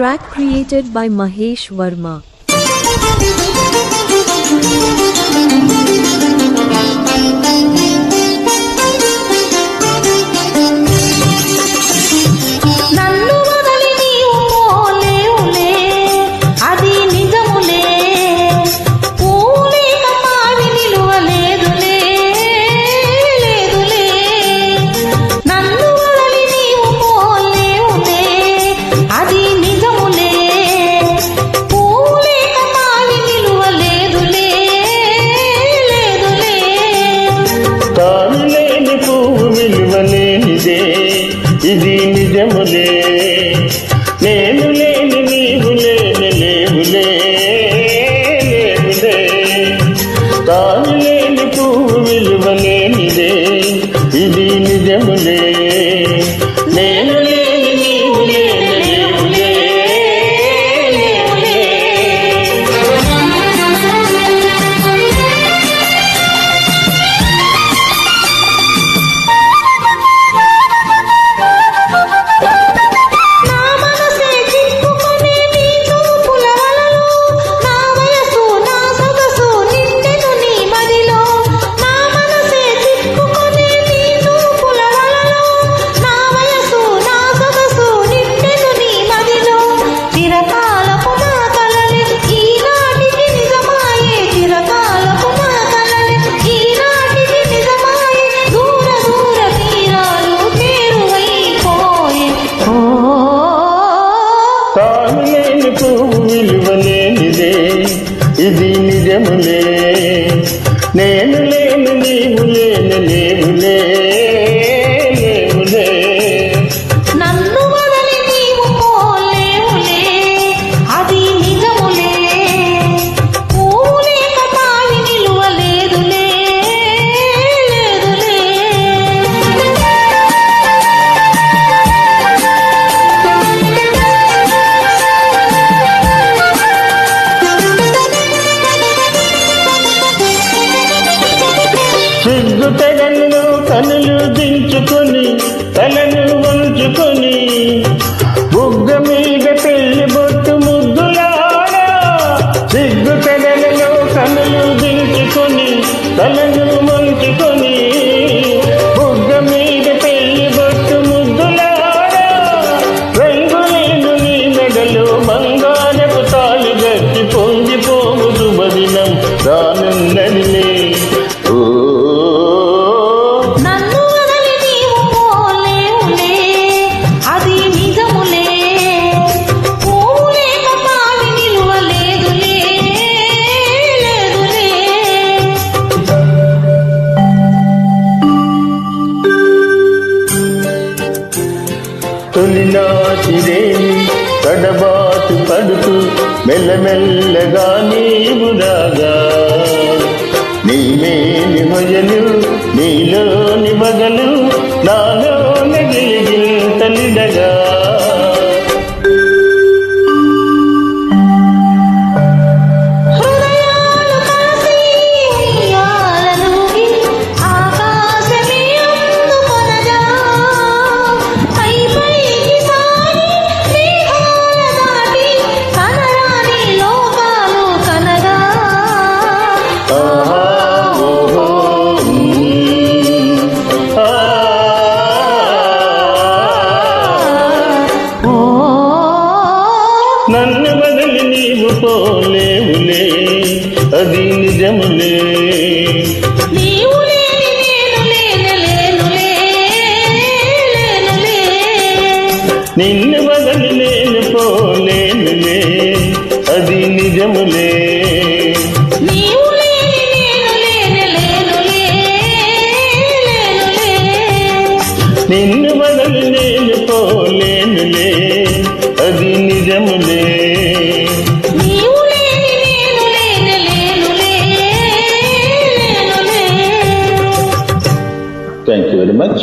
track created by Mahesh Verma. యమునే లేవులే లేవులే నన్ను వదలి నీవు పోలేవులే అది చెందుతే కనులు దించుకొని తలను వంచుకొని బుగ్గ మీద పెళ్ళి బొట్టు ముద్దులాడా సిగ్గు కనులు దించుకొని తలను తొలినాటిదే తడబాటు పడుతూ మెల్లమెల్లగా నీ నిన్ను వదలి నేను పోలేనులే అది నిజములే. నిన్ను వదలి నేను పోలేనులే అది నిజములే. Thank you very much